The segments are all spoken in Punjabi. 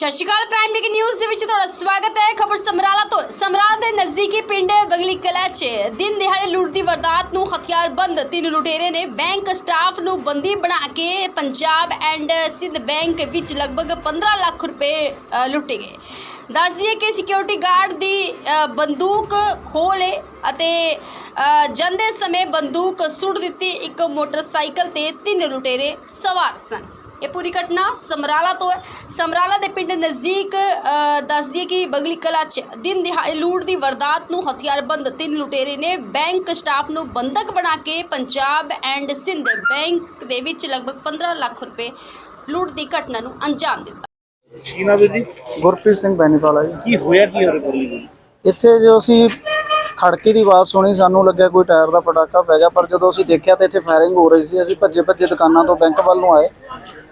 ਸਤਿ ਸ਼੍ਰੀ ਅਕਾਲ ਪ੍ਰਾਈਮ ਲਿੰਕ ਨਿਊਜ਼ ਦੇ ਵਿੱਚ ਤੁਹਾਡਾ ਸਵਾਗਤ ਹੈ। ਖਬਰ ਸਮਰਾਲਾ ਤੋਂ ਸਮਰਾਲਾ ਦੇ ਨਜ਼ਦੀਕੀ ਪਿੰਡ ਬਗਲੀ ਕਲਾ 'ਚ ਦਿਨ ਦਿਹਾੜੇ ਲੁੱਟ ਦੀ ਵਾਰਦਾਤ ਨੂੰ ਹਥਿਆਰਬੰਦ ਤਿੰਨ ਲੁਟੇਰੇ ਨੇ ਬੈਂਕ ਸਟਾਫ ਨੂੰ ਬੰਦੀ ਬਣਾ ਕੇ ਪੰਜਾਬ ਐਂਡ ਸਿੰਧ ਬੈਂਕ ਵਿੱਚ ਲਗਭਗ 15 ਲੱਖ ਰੁਪਏ ਲੁੱਟੇ ਗਏ। ਦੱਸਦੀਏ ਕਿ ਸਿਕਿਉਰਿਟੀ ਗਾਰਡ ਦੀ ਅ, ਬੰਦੂਕ ਖੋਲੇ ਅਤੇ ਜਾਂਦੇ ਸਮੇਂ ਬੰਦੂਕ ਸੁੱਟ ਦਿੱਤੀ। ਇੱਕ ਮੋਟਰਸਾਈਕਲ ਤੇ ਤਿੰਨ ਲੁਟੇਰੇ ਸਵਾਰ ਸਨ। ਇਹ ਪੂਰੀ ਘਟਨਾ ਸਮਰਾਲਾ ਤੋਂ ਹੈ। ਸਮਰਾਲਾ ਦੇ ਪਿੰਡ ਨਜ਼ਦੀਕ ਦੱਸਦੀ ਹੈ ਕਿ ਬਗਲੀ ਕਲਾ 'ਚ ਦਿਨ ਦਿਹਾੜੇ ਲੂਟ ਦੀ ਵਾਰਦਾਤ ਨੂੰ ਹਥਿਆਰਬੰਦ ਤਿੰਨ ਲੁਟੇਰੇ ਨੇ ਬੈਂਕ ਸਟਾਫ ਨੂੰ ਬੰਦਕ ਬਣਾ ਕੇ ਪੰਜਾਬ ਐਂਡ ਸਿੰਧ ਬੈਂਕ ਦੇ ਵਿੱਚ ਲਗਭਗ 15 ਲੱਖ ਰੁਪਏ ਲੂਟ ਦੀ ਘਟਨਾ ਨੂੰ ਅੰਜਾਮ ਦਿੱਤਾ। ਕੀ ਨਾਮ ਹੈ ਜੀ? ਗੁਰਪ੍ਰੀਤ ਸਿੰਘ ਬੈਨੀਵਾਲਾ ਜੀ। ਕੀ ਹੋਇਆ ਕੀ ਹੋਰ ਬੋਲੀ ਜੀ ਇੱਥੇ ਜੋ ਅਸੀਂ ਖੜਕੀ ਦੀ ਆਵਾਜ਼ ਸੁਣੀ ਸਾਨੂੰ ਲੱਗਿਆ ਕੋਈ ਟਾਇਰ ਦਾ ਪਟਾਕਾ ਪੈ ਗਿਆ ਪਰ ਜਦੋਂ ਅਸੀਂ ਦੇਖਿਆ ਤਾਂ ਇੱਥੇ ਫਾਇਰਿੰਗ ਹੋ ਰਹੀ ਸੀ। ਅਸੀਂ ਭੱਜੇ ਭੱਜੇ ਦੁਕਾਨਾਂ ਤੋਂ ਬੈਂਕ ਵੱਲ ਨੂੰ ਆਏ।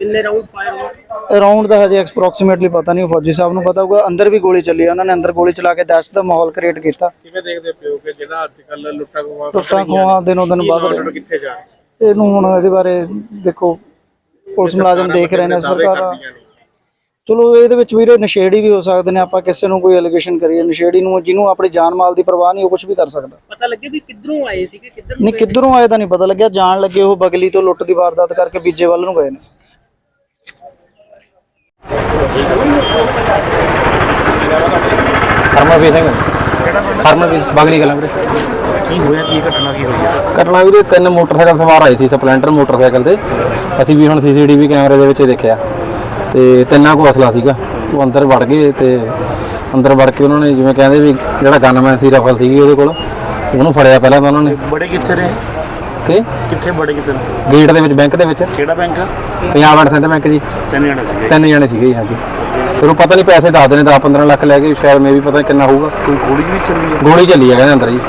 ਕਿੰਨੇ ਰਾਉਂਡ ਫਾਇਰ ਹੋਏ? ਅਰਾਊਂਡ ਦਾ ਹਜੇ ਐਕਸਪ੍ਰੋਕਸੀਮੇਟਲੀ ਪਤਾ ਨਹੀਂ ਫੌਜੀ ਸਾਹਿਬ ਨੂੰ ਪਤਾ ਹੋਊਗਾ। ਅੰਦਰ ਵੀ ਗੋਲੀ ਚੱਲੀ ਆ, ਉਹਨਾਂ ਨੇ ਅੰਦਰ ਗੋਲੀ ਚਲਾ ਕੇ ਦਹਿਸ਼ਤ ਦਾ ਮਾਹੌਲ ਕ੍ਰੀਏਟ ਕੀਤਾ। ਕਿਵੇਂ ਦੇਖਦੇ ਪਿਓ ਕਿ ਜਿਹੜਾ ਅੱਜ ਕੱਲ ਲੁੱਟਾ ਖੋਹਾਂ ਦਿਨੋਂ ਦਿਨ ਵੱਧ ਰਹੇ ਕਿੱਥੇ ਜਾ ਇਹਨੂੰ ਹੁਣ ਇਹਦੇ ਬਾਰੇ ਦੇਖੋ ਪੁਲਿਸ ਮੁਲਾਜ਼ਮ ਦੇਖ ਰਹੇ ਨੇ ਸਰਕਾਰ ਚਲੋ ਇਹਦੇ ਵਿੱਚ ਵੀਰੇ ਨਸ਼ੇੜੀ ਵੀ ਹੋ ਸਕਦੇ ਨੇ ਆਪਾਂ ਕਿਸੇ ਨੂੰ ਕੋਈ ਅਲੀਗੇਸ਼ਨ ਕਰੀਏ। ਨਸ਼ੇੜੀ ਨੂੰ ਜਿਹਨੂੰ ਆਪਣੀ ਜਾਨ ਮਾਲ ਦੀ ਪਰਵਾਹ ਨਹੀਂ ਉਹ ਕੁਝ ਵੀ ਕਰ ਸਕਦਾ। ਪਤਾ ਲੱਗੇ ਵੀ ਕਿੱਧਰੋਂ ਆਏ ਸੀ ਕਿ ਕਿੱਧਰ ਨਹੀਂ ਕਿੱਧਰੋਂ ਆਏ ਤਾਂ ਨਹੀਂ ਪਤਾ ਲੱਗਿਆ। ਜਾਣ ਲੱਗੇ ਉਹ ਬਗਲੀ ਤੋਂ ਲੁੱਟ ਦੀ ਵਾਰਦਾਤ ਕਰਕੇ ਬੀਜੇ ਵੱਲ ਨੂੰ ਗਏ ਨੇ। ਹਰਮਨਵੀਰ ਸਿੰਘ। ਹਰਮਨਵੀਰ ਬਗਲੀ ਕਲਾਂ ਵੀਰੇ। ਕੀ ਹੋਇਆ ਕੀ ਘਟਨਾ ਕੀ ਹੋਈ ਹੈ ਘਟਨਾ ਵੀਰੇ ਤਿੰਨ ਮੋਟਰਸਾਈਕਲ ਸਵਾਰ ਆਏ ਸੀ ਸਪਲੈਂਡਰ ਮੋਟਰਸਾਈਕਲ ਤੇ। ਅਸੀਂ ਵੀ ਹੁਣ ਸੀਸੀਟੀਵੀ ਕੈਮਰੇ ਦੇ ਵਿੱਚ ਦੇਖਿਆ। ਤੇ ਤਿੰਨਾਂ ਕੋਲ ਅਸਲਾ ਸੀਗਾ। ਉਹ ਅੰਦਰ ਵੜ ਗਏ ਤੇ ਅੰਦਰ ਵੜ ਕੇ ਉਹਨਾਂ ਨੇ ਜਿਵੇਂ ਕਹਿੰਦੇ ਵੀ ਜਿਹੜਾ ਗਨਮੈਨ ਸੀ ਰਫਲ ਸੀਗੀ ਉਹਦੇ ਕੋਲ। ਉਹਨੂੰ ਫੜਿਆ ਪਹਿਲਾਂ ਤਾਂ ਉਹਨਾਂ ਨੇ। ਬੜੇ ਕਿੱਥੇ ਰਹੇ? ਕਿ? ਕਿੱਥੇ ਬੜੇ ਕਿੱਥੇ ਗੇਟ ਦੇ ਵਿੱਚ ਬੈਂਕ ਦੇ ਵਿੱਚ। ਕਿਹੜਾ bank? Punjab and centre bank ਜੀ। ਤਿੰਨ ਜਣੇ ਸੀਗੇ। ਤਿੰਨ ਜਣੇ ਸੀਗੇ ਜੀ ਹਾਂਜੀ। ਫਿਰ ਉਹ ਪਤਾ ਨਹੀਂ ਪੈਸੇ ਦੱਸਦੇ ਨੇ 10 15 ਲੱਖ ਲੈ ਕੇ ਸ਼ਾਇਦ ਮੇ ਵੀ ਪਤਾ ਕਿੰਨਾ ਹੋਊਗਾ। ਕੋਈ ਗੋਲੀ ਵੀ ਚੱਲੀ ਹੈ ਗੋਲੀ ਚੱਲੀ ਹੈ ਕਹਿੰਦੇ ਅੰਦਰ ਜੀ।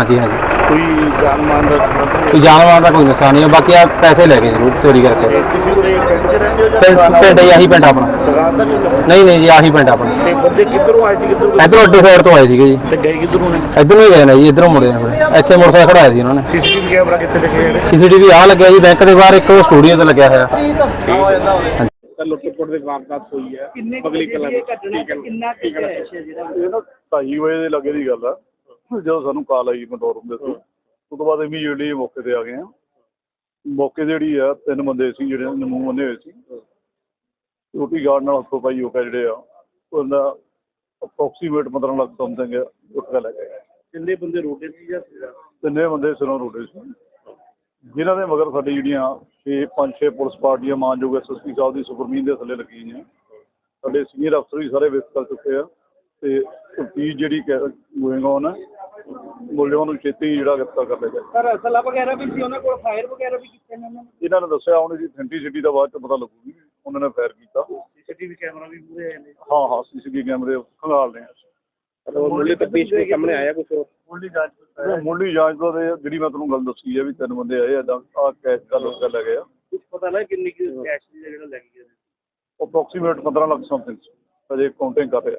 ਹਾਂਜੀ ਹਾਂਜੀ। ਕੋਈ ਜਾਨ ਮਾਨ ਦਾ ਕੋਈ ਜਾਨਵਰਾਂ ਦਾ ਕੋਈ ਨੁਕਸਾਨ ਨਹੀਂ ਹੈ ਬਾਕੀ ਆ ਪੈਸੇ ਲੈ ਗਏ ਜ਼ਰੂਰ ਚੋਰੀ ਕਰਕੇ। ਕਿਸੇ ਕੋਲੇ ਪਿੰਡ 'ਚ ਰਹਿੰਦੇ ਹੋ ਜਾਂ ਪਿੰਡ ਪਿੰਡ ਹੀ ਆਹੀ ਪਿੰਡ ਆਪਣਾ। ਦੁਕਾਨ ਦਾ ਨਹੀਂ ਹੁੰਦਾ? ਨਹੀਂ ਨਹੀਂ ਜੀ ਆਹੀ ਪਿੰਡ ਆਪਣਾ। ਤੇ ਬੰਦੇ ਕਿੱਧਰੋਂ ਆਏ ਸੀ ਕਿੱਧਰੋਂ ਗਏ? ਇਧਰੋਂ ਅੱਡੇ ਸਾਈਡ ਤੋਂ ਆਏ ਸੀਗੇ ਜੀ। ਤੇ ਗਏ ਕਿੱਧਰੋਂ ਨੇ? ਇਧਰੋਂ ਹੀ ਗਏ ਨੇ ਜੀ ਇਧਰੋਂ ਮੁੜੇ ਨੇ ਫਿਰ। ਇੱਥੇ ਮੋਟਰਸਾਈਕਲ ਖੜਾਇਆ ਸੀ ਉਹਨਾਂ ਨੇ। ਸੀਸੀਟੀਵੀ ਕੈਮਰਾ ਕਿੱਥੇ ਦੇਖੇ ਜਿਹੜੇ ਸੀਸੀਟੀਵੀ ਆ ਲੱਗਿਆ ਜੀ ਬੈਂਕ ਦੇ ਬਾਹਰ ਇੱਕ ਸਟੂਡੀਓ ਤੇ ਲੱਗਿਆ ਹੋਇਆ। ਤਾਂ ਲੁੱਟ-ਖੋਟ ਦੀ ਵਾਰਦਾਤ ਹੋਈ ਹੈ। ਬਗਲੀ ਕਲਾਂ ਵਿੱਚ ਕਿੰਨਾ ਇਹ ਨਾ ਢਾਈ ਵਜੇ ਦੇ ਲੱਗੇ ਦੀ ਗੱਲ ਆ। ਜਦੋਂ ਸਾਨੂੰ ਕਾਲ ਆਈ ਕੰਟਰੋਲ ਰੂਮ ਦੇ ਤੋਂ ਉਸ ਤੋਂ ਬਾਅਦ ਇਮੀਡੀਏਟਲੀ ਮੌਕੇ ਤੇ ਆ ਗਏ ਆ ਮੌਕੇ ਤੇ ਜਿਹੜੀ ਆ ਤਿੰਨ ਬੰਦੇ ਸੀ ਜਿਹੜੇ ਨੇ ਮੂੰਹ ਬੰਨੇ ਹੋਏ ਸੀ। ਰੋਟੀ ਗਾਰਡ ਨਾਲ ਹੱਥੋਂ ਪਾਈ ਹੋ ਕੇ ਜਿਹੜੇ ਆ ਉਹਦਾ ਅਪਰੋਕਸੀਮੇਟ 15 ਲੱਖ ਸਮਥਿੰਗ ਉੱਠ ਕੇ ਲੈ ਗਏ ਕਿੰਨੇ ਬੰਦੇ ਰੋਡੇ ਸੀ ਜਾਂ? ਤਿੰਨੇ ਬੰਦੇ ਸਿਰੋਂ ਰੋਟੇ ਸੀ। ਜਿਨ੍ਹਾਂ ਦੇ ਮਗਰ ਸਾਡੀ ਜਿਹੜੀਆਂ 6 5 6 ਪੁਲਿਸ ਪਾਰਟੀਆਂ ਮਾਨਯੋਗ ਐਸਐਸਪੀ ਸਾਹਿਬ ਦੀ ਸੁਪਰਮੀਨ ਦੇ ਥੱਲੇ ਲੱਗੀਆਂ ਨੇ ਸਾਡੇ ਸੀਨੀਅਰ ਅਫਸਰ ਵੀ ਸਾਰੇ ਵਿਸਤ ਕਰ ਚੁੱਕੇ ਆ। ਤੇ ਤਫਤੀਸ਼ ਜਿਹੜੀ ਗੋਇੰਗ ਔਨ ਹੈ ਮੁੱਲਿਆਂ ਨੂੰ ਛੇਤੀ ਜਿਹੜਾ ਗ੍ਰਿਫਤਾਰ ਕਰ ਲਿਆ ਜਾਏ। ਸਰ ਅਸਲਾ ਵਗੈਰਾ ਵੀ ਸੀ ਉਹਨਾਂ ਕੋਲ ਫਾਇਰ ਵਗੈਰਾ ਵੀ ਕੀਤੇ ਨੇ ਉਹਨਾਂ ਨੇ? ਇਹਨਾਂ ਨੇ ਦੱਸਿਆ ਹੁਣ ਇਹਦੀ ਅਥੈਂਟਿਸਿਟੀ ਦਾ ਬਾਅਦ ਚ ਪਤਾ ਲੱਗੂਗੀ ਉਹਨਾਂ ਨੇ ਫਾਇਰ ਕੀਤਾ। ਸੀਸੀਟੀਵੀ ਕੈਮਰਾ ਵੀ ਪੂਰੇ ਆਏ ਨੇ। ਹਾਂ ਹਾਂ ਸੀਸੀਟੀਵੀ ਕੈਮਰੇ ਖੰਗਾਲ ਰਹੇ ਆ। ਮੁੱਢਲੇ ਤਬਦੀਸ਼ ਦੇ ਸਾਹਮਣੇ ਆਇਆ ਕੁਝ ਮੁੱਢਲੀ ਜਾਂਚ ਮੁੱਢਲੀ ਜਾਂਚ ਤੋਂ ਤੇ ਜਿਹੜੀ ਮੈਂ ਤੁਹਾਨੂੰ ਗੱਲ ਦੱਸੀ ਹੈ ਵੀ ਤਿੰਨ ਬੰਦੇ ਆਏ ਆ ਆ ਕੈਸ਼ ਦਾ ਲੋਕ ਲੈ ਗਏ ਆ। ਕੁਝ ਪਤਾ ਨਾ ਕਿੰਨੀ ਕਿ ਕੈਸ਼ ਦੀ ਜਿਹੜਾ ਲੈ ਗਏ ਅਪਰੋਕਸੀਮੇਟ 15 ਲੱਖ ਸਮਥਿੰਗ ਅਜੇ ਕਾਊਂਟਿੰਗ ਕਰ ਰਹੇ।